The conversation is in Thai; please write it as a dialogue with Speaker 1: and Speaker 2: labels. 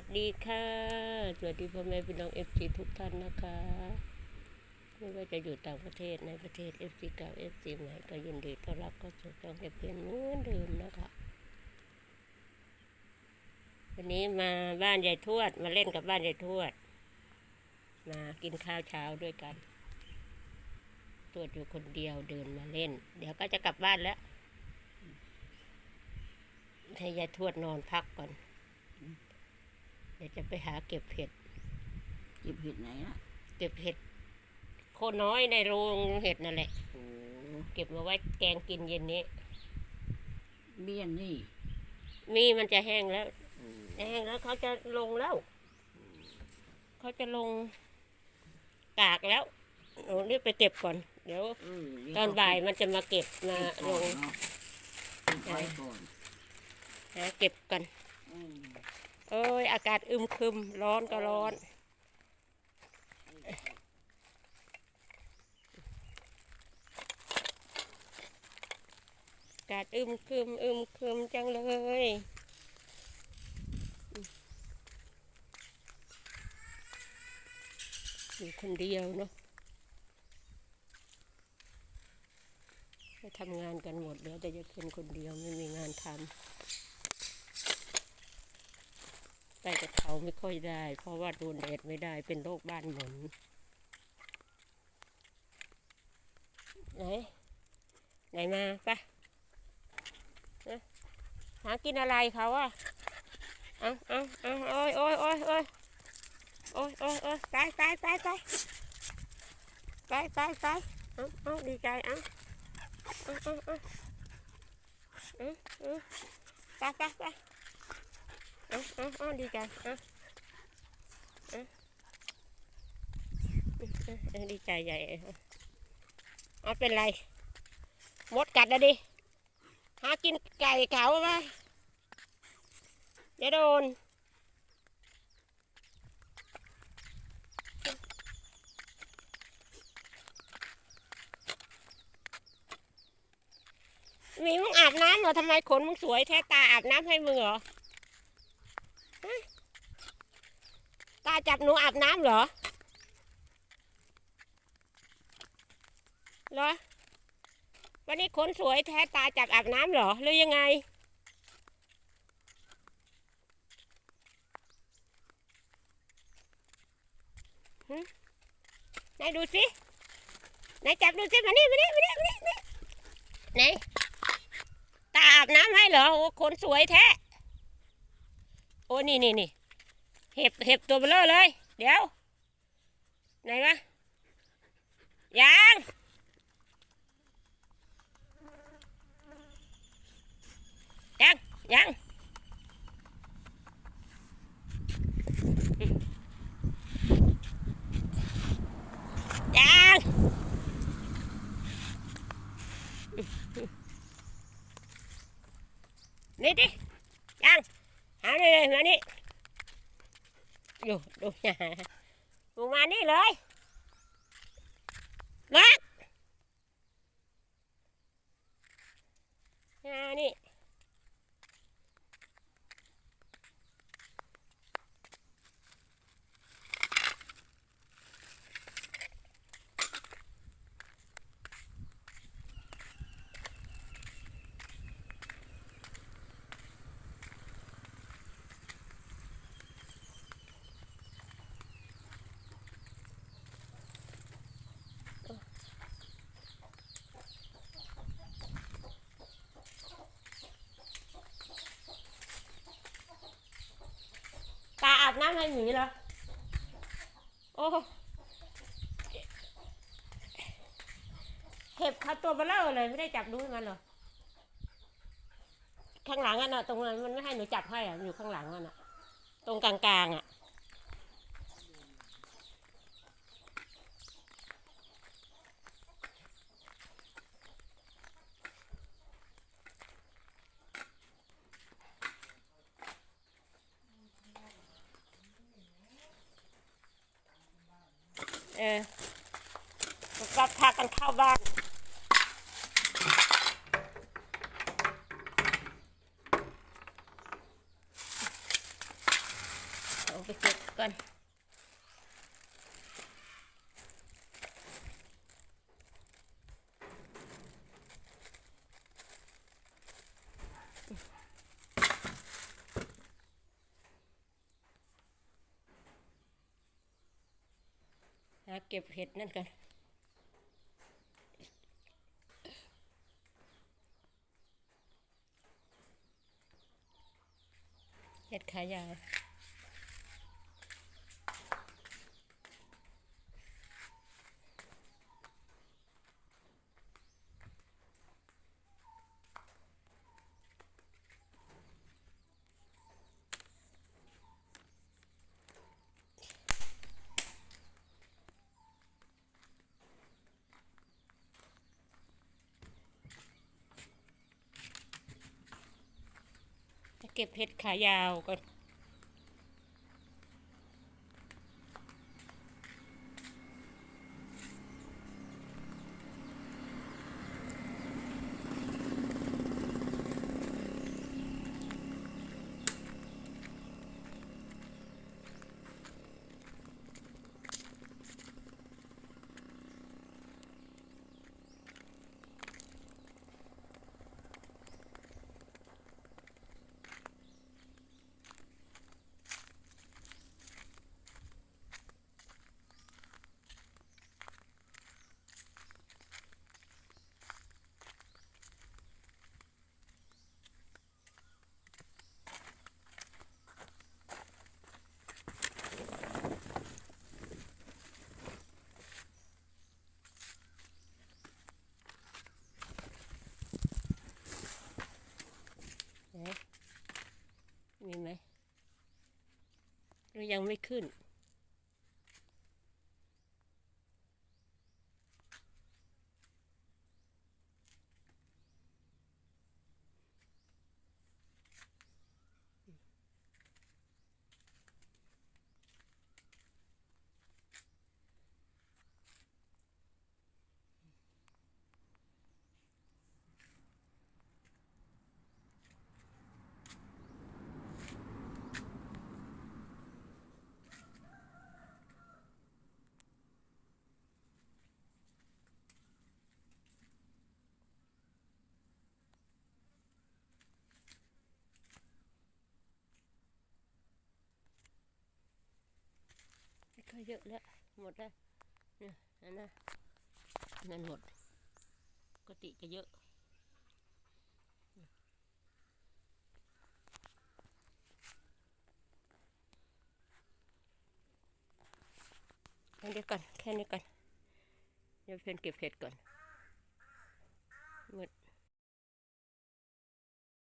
Speaker 1: สดีค่ะ สวัสดีพ่อแม่พี่น้องเอฟซีทุกท่านนะคะ ไม่ว่าจะอยู่ต่างประเทศในประเทศเอฟซีเก่าเอฟซีใหม่ก็ยินดีต้อนรับเข้าสู่ช่องเก็บเพียนเหมือนเดิมนะคะ วันนี้มาบ้านยายทวดมาเล่นกับบ้านยายทวด มากินข้าวเช้าด้วยกันทวดอยู่คนเดียวเดินมาเล่น เดี๋ยวก็จะกลับบ้านแล้วให้ยายทวดนอนพักก่อน เดี๋ยวจะไปหาเก็บเห็ด
Speaker 2: เก็บเห็ดไหนล่ะ
Speaker 1: เก็บเห็ดโคนน้อยในโรงเห็ดนั่นแหละ
Speaker 2: โอ้
Speaker 1: เก็บมาไว้แกงกินเย็นนี้
Speaker 2: เบี้ยนนี่
Speaker 1: มีมันจะแห้งแล้ว
Speaker 2: โอ้
Speaker 1: แห้งแล้วเขาจะลงแล้ว เขาจะลงกากแล้วหนูรีบไปเก็บก่อน เดี๋ยว
Speaker 2: เออเดี๋ว
Speaker 1: ตอนบ่ายมันจะมาเก็บมา
Speaker 2: เก็บ
Speaker 1: ล
Speaker 2: ก่อน
Speaker 1: ง
Speaker 2: เนาะเก็บไว้ก่อน
Speaker 1: หาเก็บกัน
Speaker 2: อืม
Speaker 1: เอ้ย อากาศอึมครึม ร้อนก็ร้อน อากาศอึมครึม อึมครึมจังเลยอยู่คนเดียวเนาะไปทำงานกันหมดแล้วแต่จะเป็นคนเดียวไม่มีงานทำ ใต้กระเทาไม่ค่อยได้ เพราะว่าโดนแดดไม่ได้เป็นโรคบ้านหมุนไหนไหนมาปะหากินอะไรเขาอะเอาเอาเอาโอ้ยโอ้ยโอ้ยโอ้ยโอ้ยโอ้ยโอ้ยไปไปไปไปไปไปไปเอาเอาดีใจเอาเอาเอาเอาเอาเอาไปไปไป เอาเอาเอาดีใจเอาเอาเอดีใจใหญ่เอาเอเป็นไร มดกัดแล้วดิ หากินไก่เขาไหมอย่าโดนมีมึงอาบน้ำเหรอทำไมขนมึงสวยแท้ตาอาบน้ำให้มึงเหรอฮะตาจับหนูอาบน้ำเหรอเหรอ วันนี้ขนสวยแท้ตาจับอาบน้ำเหรอหรือยังไงหึไหนดูสิ ไหนจับดูสิมานี่มานี่มานี่มานี่มานี่ไหนตาอาบน้ำให้เหรอ โอ้ขนสวยแท้ โอ้นี่นี่นี่ เห็บเห็บตัวเบลอเลย เดี๋ยว ไหนวะยังยังยังยังนี่ดิยังหาเลยมานี่ ดูดูนะดูมานี่เลยมามานี่ ตาอาบน้ำให้หมีเหรอโอ้เห็บเขาตัวเบลอเลยไม่ได้จับดูมันเหรอข้างหลังอะนะตรงนั้นมันไม่ให้หนูจับให้อะอยู่ข้างหลังอะนะตรงกลางๆอะ เออก็พากันเข้าบ้านเเอาไปเก็บก่อน เก็บเห็ดนั่นกันเห็ดขายาว ก็บเพชรขายาวก่อนมีไหมหรือ ยังไม่ขึ้น เยอะแล้วหมดแล้วเนี่ยนั่นนะนั่นหมดกติจะเยอะแค่นี้ก่อนแค่นี้ก่อนเดี๋ยวเพื่อนเก็บเห็ดก่อน